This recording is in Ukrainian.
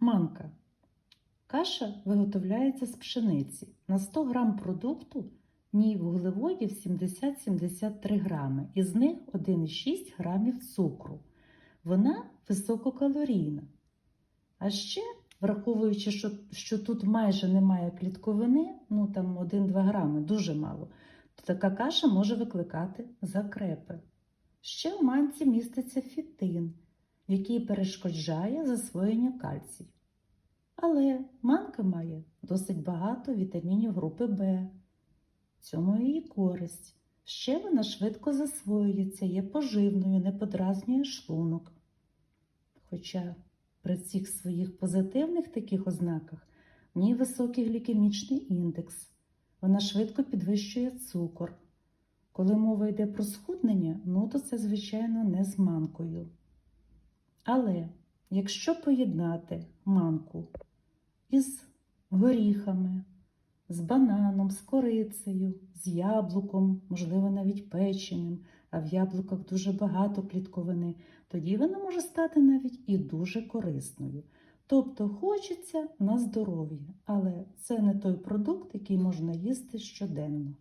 Манка. Каша виготовляється з пшениці. На 100 грам продукту ній вуглеводів 70-73 грами, із них 1,6 грамів цукру. Вона висококалорійна. А ще, враховуючи, що, що тут майже немає клітковини, ну там 1-2 грами, дуже мало, то така каша може викликати закрепи. Ще в манці міститься фітин, який перешкоджає засвоєнню кальцію. Але манка має досить багато вітамінів групи В. Цьому її користь. Ще вона швидко засвоюється, є поживною, не подразнює шлунок. Хоча при цих своїх позитивних таких ознаках в ній високий глікемічний індекс, вона швидко підвищує цукор. Коли мова йде про схуднення, ну то це, звичайно, не з манкою. Але якщо поєднати манку із горіхами, з бананом, з корицею, з яблуком, можливо, навіть печеним, а в яблуках дуже багато клітковини, тоді вона може стати навіть і дуже корисною. Тобто хочеться на здоров'я, але це не той продукт, який можна їсти щоденно.